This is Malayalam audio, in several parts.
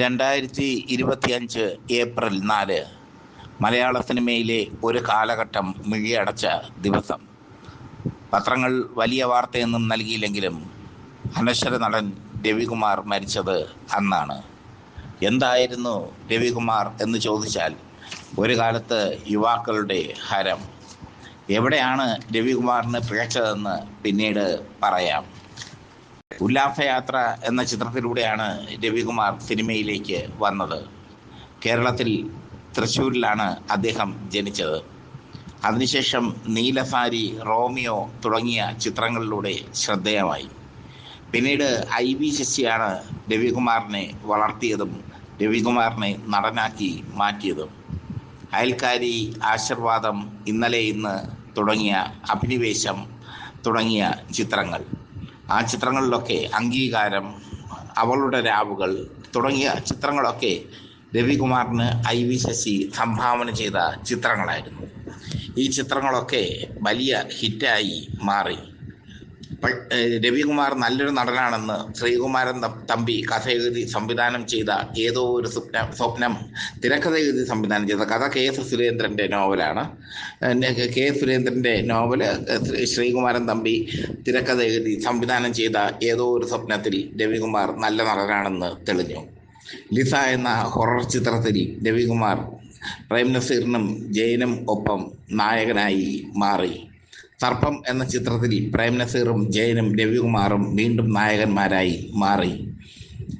രണ്ടായിരത്തി ഇരുപത്തിയഞ്ച് ഏപ്രിൽ നാല് മലയാള സിനിമയിലെ ഒരു കാലഘട്ടം മിഴിയടച്ച ദിവസം. പത്രങ്ങൾ വലിയ വാർത്തയൊന്നും നൽകിയില്ലെങ്കിലും അനശ്വര നടൻ രവികുമാർ മരിച്ചത് അന്നാണ്. എന്തായിരുന്നു രവികുമാർ എന്ന് ചോദിച്ചാൽ ഒരു കാലത്ത് യുവാക്കളുടെ ഹരം. എവിടെയാണ് രവികുമാറിന് പിഴച്ചതെന്ന് പിന്നീട് പറയാം. ഉല്ലാസയാത്ര എന്ന ചിത്രത്തിലൂടെയാണ് രവികുമാർ സിനിമയിലേക്ക് വന്നത്. കേരളത്തിൽ തൃശ്ശൂരിലാണ് അദ്ദേഹം ജനിച്ചത്. അതിനുശേഷം നീലസാരി റോമിയോ തുടങ്ങിയ ചിത്രങ്ങളിലൂടെ ശ്രദ്ധേയമായി. പിന്നീട് ഐ വി ശശിയാണ് രവികുമാറിനെ വളർത്തിയതും രവികുമാറിനെ നടനാക്കി മാറ്റിയതും. അയൽക്കാരി ആശീർവാദം ഇന്നലെ ഇന്ന് തുടങ്ങിയ അഭിനിവേശം തുടങ്ങിയ ചിത്രങ്ങൾ. ആ ചിത്രങ്ങളിലൊക്കെ അംഗീകാരം അവളുടെ രാവുകൾ തുടങ്ങിയ ചിത്രങ്ങളൊക്കെ രവികുമാറിന് ഐ വി ശശി സംഭാവന ചെയ്ത ചിത്രങ്ങളായിരുന്നു. ഈ ചിത്രങ്ങളൊക്കെ വലിയ ഹിറ്റായി മാറി. രവികുമാർ നല്ലൊരു നടനാണെന്ന് ശ്രീകുമാരൻ തമ്പി കഥ എഴുതി സംവിധാനം ചെയ്ത ഏതോ ഒരു സ്വപ്നം സ്വപ്നം തിരക്കഥ എഴുതി സംവിധാനം ചെയ്ത കഥ കെ എസ് സുരേന്ദ്രന്റെ നോവലാണ്. കെ എസ് സുരേന്ദ്രന്റെ നോവൽ ശ്രീകുമാരൻ തമ്പി തിരക്കഥ എഴുതി സംവിധാനം ചെയ്ത ഏതോ ഒരു സ്വപ്നത്തിൽ രവികുമാർ നല്ല നടനാണെന്ന് തെളിഞ്ഞു. ലിസ എന്ന ഹൊറർ ചിത്രത്തിൽ രവികുമാർ പ്രേം നസീറിനും ജയനും ഒപ്പം നായകനായി മാറി. സർപ്പം എന്ന ചിത്രത്തിൽ പ്രേം നസീറും ജയനും രവികുമാറും വീണ്ടും നായകന്മാരായി മാറി.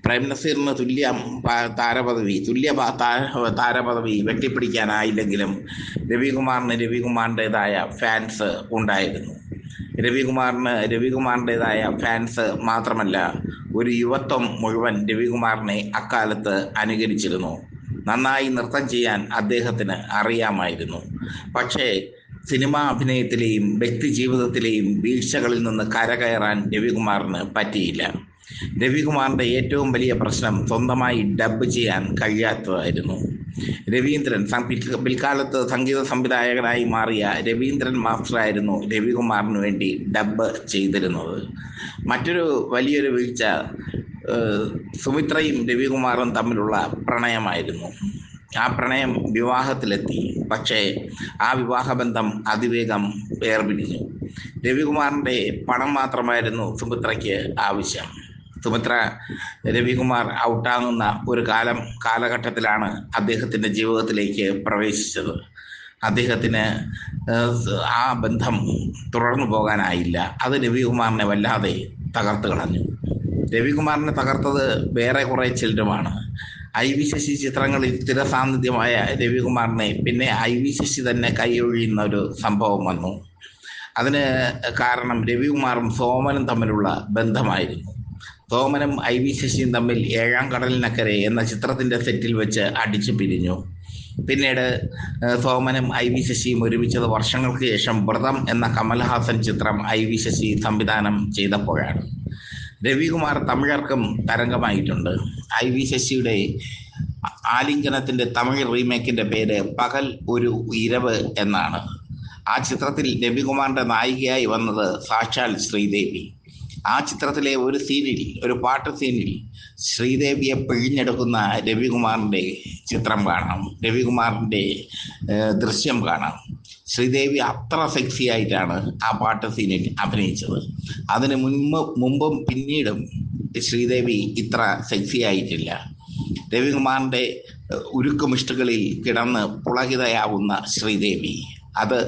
പ്രേം നസീറിന് തുല്യ താരപദവി തുല്യ താരപദവി വെട്ടിപ്പിടിക്കാനായില്ലെങ്കിലും രവികുമാറിന് രവികുമാറിന്റെതായ ഫാൻസ് ഉണ്ടായിരുന്നു. രവികുമാറിന് രവികുമാറിന്റെതായ ഫാൻസ് മാത്രമല്ല ഒരു യുവത്വം മുഴുവൻ രവികുമാറിനെ അക്കാലത്ത് അനുകരിച്ചിരുന്നു. നന്നായി നൃത്തം ചെയ്യാൻ അദ്ദേഹത്തിന് അറിയാമായിരുന്നു. പക്ഷേ സിനിമാ അഭിനയത്തിലെയും വ്യക്തി ജീവിതത്തിലെയും വീഴ്ചകളിൽ നിന്ന് കരകയറാൻ രവികുമാറിന് പറ്റിയില്ല. രവികുമാറിന്റെ ഏറ്റവും വലിയ പ്രശ്നം സ്വന്തമായി ഡബ് ചെയ്യാൻ കഴിയാത്തതായിരുന്നു. രവീന്ദ്രൻ പിൽക്കാലത്ത് സംഗീത സംവിധായകനായി മാറിയ രവീന്ദ്രൻ മാസ്റ്ററായിരുന്നു രവികുമാറിന് വേണ്ടി ഡബ് ചെയ്തിരുന്നത്. മറ്റൊരു വലിയൊരു വീഴ്ച സുമിത്രയും രവികുമാറും തമ്മിലുള്ള പ്രണയമായിരുന്നു. ആ പ്രണയം വിവാഹത്തിലെത്തി. പക്ഷേ ആ വിവാഹബന്ധം അതിവേഗം വേർപിരിഞ്ഞു. രവികുമാറിന്റെ പണം മാത്രമായിരുന്നു സുമിത്രയ്ക്ക് ആവശ്യം. സുമിത്ര രവികുമാർ ഔട്ടാകുന്ന ഒരു കാലം കാലഘട്ടത്തിലാണ് അദ്ദേഹത്തിന്റെ ജീവിതത്തിലേക്ക് പ്രവേശിച്ചത്. അദ്ദേഹത്തിന് ആ ബന്ധം തുടർന്നു പോകാനായില്ല. അത് രവികുമാറിനെ വല്ലാതെ തകർത്ത് കളഞ്ഞു. രവികുമാറിനെ തകർത്തത് വേറെ കുറേ ചിലരുമാണ് ഐ വി ശശി ചിത്രങ്ങളിൽ സ്ഥിര സാന്നിധ്യമായ രവികുമാറിനെ പിന്നെ ഐ വി ശശി തന്നെ കൈയൊഴിയുന്ന ഒരു സംഭവം വന്നു. അതിന് കാരണം രവികുമാറും സോമനും തമ്മിലുള്ള ബന്ധമായിരുന്നു. സോമനും ഐ വി ശശിയും തമ്മിൽ ഏഴാം കടലിനക്കരെ എന്ന ചിത്രത്തിന്റെ സെറ്റിൽ വെച്ച് അടിച്ചു പിരിഞ്ഞു. പിന്നീട് സോമനും ഐ വി ശശിയും ഒരുമിച്ചത് വർഷങ്ങൾക്ക് ശേഷം വ്രതം എന്ന കമൽഹാസൻ ചിത്രം ഐ വി ശശി സംവിധാനം ചെയ്തപ്പോഴാണ്. രവികുമാർ തമിഴർക്കും തരംഗമായിട്ടുണ്ട്. ഐ വി ശശിയുടെ ആലിംഗനത്തിന്റെ തമിഴ് റീമേക്കിന്റെ പേര് പകൽ ഒരു ഇരവ് എന്നാണ്. ആ ചിത്രത്തിൽ രവികുമാറിന്റെ നായികയായി വന്നത് സാക്ഷാൽ ശ്രീദേവി. ആ ചിത്രത്തിലെ ഒരു സീനിൽ ഒരു പാട്ട് സീനിൽ ശ്രീദേവിയെ പിഴിഞ്ഞെടുക്കുന്ന രവികുമാറിന്റെ ചിത്രം കാണാം. രവികുമാറിന്റെ ദൃശ്യം കാണാം. ശ്രീദേവി അത്ര സെക്സി ആയിട്ടാണ് ആ പാട്ട് സീനിൽ അഭിനയിച്ചത്. അതിന് മുൻപ് മുമ്പും പിന്നീടും ശ്രീദേവി ഇത്ര സെക്സി ആയിട്ടില്ല. രവികുമാറിന്റെ ഏഹ്, ഉരുക്കുമിഷ്ടുകളിൽ കിടന്ന് പുളകിതയാവുന്ന ശ്രീദേവി അത്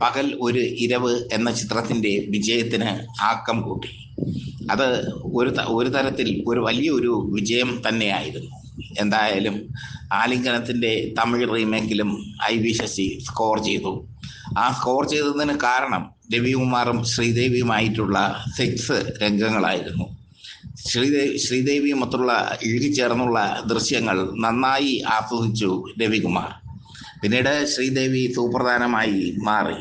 പകൽ ഒരു ഇരവ് എന്ന ചിത്രത്തിന്റെ വിജയത്തിന് ആക്കം കൂട്ടി. അത് ഒരു ഒരു തരത്തിൽ ഒരു വലിയൊരു വിജയം തന്നെയായിരുന്നു. എന്തായാലും ആലിംഗനത്തിന്റെ തമിഴ് റീമേക്കിലും ഐ വി ശശി സ്കോർ ചെയ്തു. ആ സ്കോർ ചെയ്തതിന് കാരണം രവികുമാറും ശ്രീദേവിയുമായിട്ടുള്ള സെക്സ് രംഗങ്ങളായിരുന്നു. ശ്രീദേവി ശ്രീദേവിയുമൊത്തുള്ള ഇഴുകിച്ചേർന്നുള്ള ദൃശ്യങ്ങൾ നന്നായി ആസ്വദിച്ചു രവികുമാർ. പിന്നീട് ശ്രീദേവി സുപ്രധാനമായി മാറി.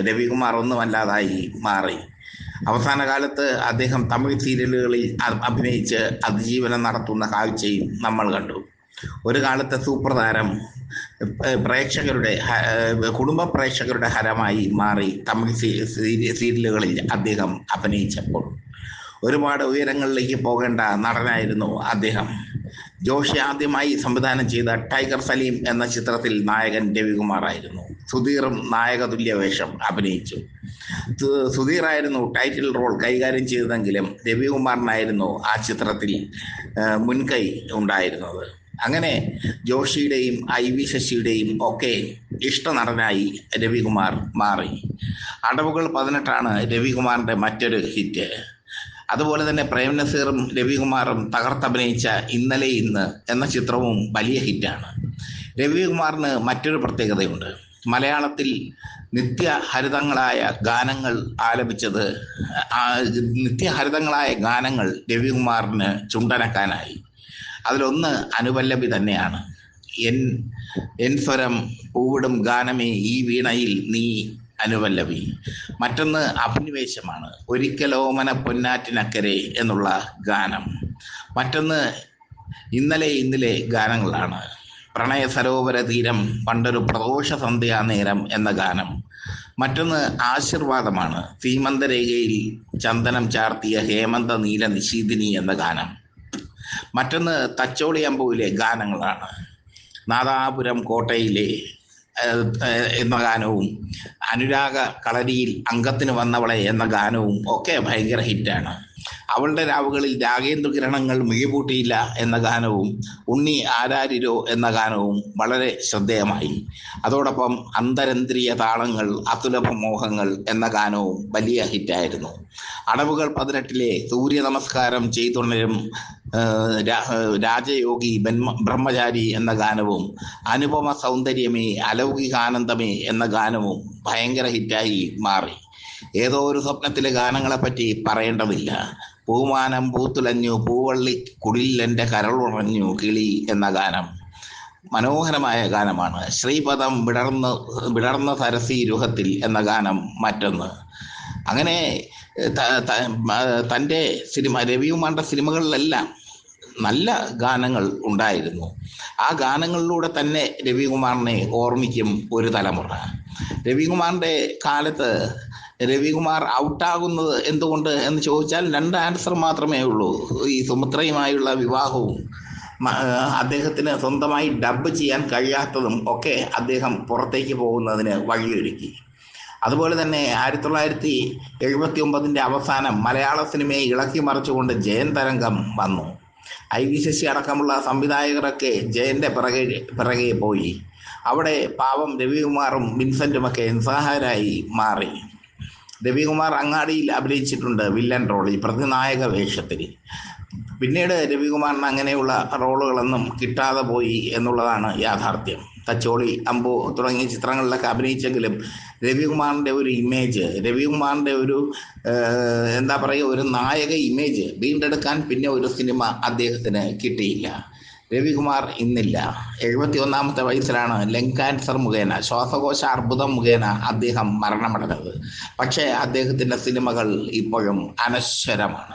രവികുമാർ ഒന്നുമല്ലാതായി മാറി. അവസാന കാലത്ത് അദ്ദേഹം തമിഴ് സീരിയലുകളിൽ അഭിനയിച്ച് അതിജീവനം നടത്തുന്ന കാഴ്ചയും നമ്മൾ കണ്ടു. ഒരു കാലത്തെ സൂപ്പർ താരം പ്രേക്ഷകരുടെ കുടുംബ പ്രേക്ഷകരുടെ ഹരമായി മാറി തമിഴ് സീരിയലുകളിൽ അദ്ദേഹം അഭിനയിച്ചപ്പോൾ. ഒരുപാട് ഉയരങ്ങളിലേക്ക് പോകേണ്ട നടനായിരുന്നു അദ്ദേഹം. ജോഷി ആദ്യമായി സംവിധാനം ചെയ്ത ടൈഗർ സലീം എന്ന ചിത്രത്തിൽ നായകൻ രവികുമാറായിരുന്നു. സുധീറും നായകതുല്യ വേഷം അഭിനയിച്ചു. സുധീറായിരുന്നു ടൈറ്റിൽ റോൾ കൈകാര്യം ചെയ്തതെങ്കിലും രവികുമാറിനായിരുന്നു ആ ചിത്രത്തിൽ മുൻകൈ ഉണ്ടായിരുന്നത്. അങ്ങനെ ജോഷിയുടെയും ഐ വി ശശിയുടെയും ഒക്കെ ഇഷ്ടനടനായി രവികുമാർ മാറി. അടവുകൾ പതിനെട്ടാണ് രവികുമാറിന്റെ മറ്റൊരു ഹിറ്റ്. അതുപോലെ തന്നെ പ്രേം നസീറും രവികുമാറും തകർത്തഭിനയിച്ച ഇന്നലെ ഇന്ന് എന്ന ചിത്രവും വലിയ ഹിറ്റാണ്. രവികുമാറിന് മറ്റൊരു പ്രത്യേകതയുണ്ട്. മലയാളത്തിൽ നിത്യഹരിതങ്ങളായ ഗാനങ്ങൾ ആലപിച്ചത് നിത്യഹരിതങ്ങളായ ഗാനങ്ങൾ രവികുമാറിന് ചുണ്ടനക്കാനായി. അതിലൊന്ന് അനുപല്ലവി തന്നെയാണ്. എൻ എൻ സ്വരം പൂവിടും ഗാനമേ ഈ വീണയിൽ നീ അനുപല്ലവി. മറ്റൊന്ന് അഭിനിവേശമാണ്. ഒരിക്കലോമന പൊന്നാറ്റിനക്കരെ എന്നുള്ള ഗാനം. മറ്റൊന്ന് ഇന്നലെ ഇന്നലെ ഗാനങ്ങളാണ്. പ്രണയ സരോവര തീരം പണ്ടൊരു പ്രദോഷ സന്ധ്യാ നേരം എന്ന ഗാനം. മറ്റൊന്ന് ആശീർവാദമാണ്. സീമന്തരേഖയിൽ ചന്ദനം ചാർത്തിയ ഹേമന്ത നീല നിശീദിനി എന്ന ഗാനം. മറ്റൊന്ന് തച്ചോളി അമ്പുവിലെ ഗാനങ്ങളാണ്. നാദാപുരം കോട്ടയിലെ എന്ന ഗാനവും അനുരാഗ കളരിയിൽ അംഗത്തിന് വന്നവളെ എന്ന ഗാനവും ഒക്കെ ഭയങ്കര ഹിറ്റാണ്. അവളുടെ രാവുകളിൽ രാഗേന്ദ്ര കിരണങ്ങൾ മിഴിപൂട്ടിയില്ല എന്ന ഗാനവും ഉണ്ണി ആരാരിരോ എന്ന ഗാനവും വളരെ ശ്രദ്ധേയമായി. അതോടൊപ്പം അന്തരന്ദ്രിയ താളങ്ങൾ അതുലഭ മോഹങ്ങൾ എന്ന ഗാനവും വലിയ ഹിറ്റായിരുന്നു. അടവുകൾ പതിനെട്ടിലെ സൂര്യ നമസ്കാരം ചെയ്തുണരും രാജയോഗി ബ്രഹ്മചാരി എന്ന ഗാനവും അനുപമ സൗന്ദര്യമേ അലൗകികാനന്ദമേ എന്ന ഗാനവും ഭയങ്കര ഹിറ്റായി മാറി. ഏതോ ഒരു സ്വപ്നത്തിലെ ഗാനങ്ങളെ പറ്റി പറയേണ്ടതില്ല. പൂമാനം പൂത്തുലഞ്ഞു പൂവള്ളി കുടിലെന്റെ എന്റെ കരളുറഞ്ഞു കിളി എന്ന ഗാനം. മനോഹരമായ ഗാനമാണ്. ശ്രീപദം വിടർന്ന് വിടർന്ന സരസി രുഹത്തിൽ എന്ന ഗാനം മറ്റൊന്ന്. അങ്ങനെ തന്റെ സിനിമ രവികുമാറിന്റെ സിനിമകളിലെല്ലാം നല്ല ഗാനങ്ങൾ ഉണ്ടായിരുന്നു. ആ ഗാനങ്ങളിലൂടെ തന്നെ രവികുമാറിനെ ഓർമ്മിക്കും ഒരു തലമുറ. രവികുമാറിന്റെ കാലത്ത് രവികുമാർ ഔട്ടാകുന്നത് എന്തുകൊണ്ട് എന്ന് ചോദിച്ചാൽ രണ്ട് ആൻസർ മാത്രമേ ഉള്ളൂ. ഈ സുമിത്രയുമായുള്ള വിവാഹവും അദ്ദേഹത്തിന് സ്വന്തമായി ഡബ് ചെയ്യാൻ കഴിയാത്തതും ഒക്കെ അദ്ദേഹം പുറത്തേക്ക് പോകുന്നതിന് വഴിയൊരുക്കി. അതുപോലെ തന്നെ ആയിരത്തി തൊള്ളായിരത്തി എഴുപത്തി ഒമ്പതിന്റെ അവസാനം മലയാള സിനിമയെ ഇളക്കി മറിച്ചുകൊണ്ട് ജയൻ തരംഗം വന്നു. ഐ വി ശശി അടക്കമുള്ള സംവിധായകരൊക്കെ ജയന്റെ പിറകെ പിറകെ പോയി. അവിടെ പാവം രവികുമാറും വിൻസെന്റുമൊക്കെ നിസ്സഹായരായി മാറി. രവികുമാർ അങ്ങാടിയിൽ അഭിനയിച്ചിട്ടുണ്ട് വില്ലൻ റോളിൽ പ്രതിനായക വേഷത്തിൽ. പിന്നീട് രവികുമാറിന് അങ്ങനെയുള്ള റോളുകളൊന്നും കിട്ടാതെ പോയി എന്നുള്ളതാണ് യാഥാർത്ഥ്യം. തച്ചോളി അമ്പു തുടങ്ങിയ ചിത്രങ്ങളിലൊക്കെ അഭിനയിച്ചെങ്കിലും രവികുമാറിന്റെ ഒരു ഇമേജ് രവികുമാറിന്റെ ഒരു എന്താ പറയുക ഒരു നായക ഇമേജ് വീണ്ടെടുക്കാൻ പിന്നെ ഒരു സിനിമ അദ്ദേഹത്തിന് കിട്ടിയില്ല. രവികുമാർ ഇന്നില്ല. എഴുപത്തി ഒന്നാമത്തെ വയസ്സിലാണ് ലങ് ക്യാൻസർ മുഖേന ശ്വാസകോശ അർബുദം മുഖേന അദ്ദേഹം മരണമടഞ്ഞത്. പക്ഷേ അദ്ദേഹത്തിന്റെ സിനിമകൾ ഇപ്പോഴും അനശ്വരമാണ്.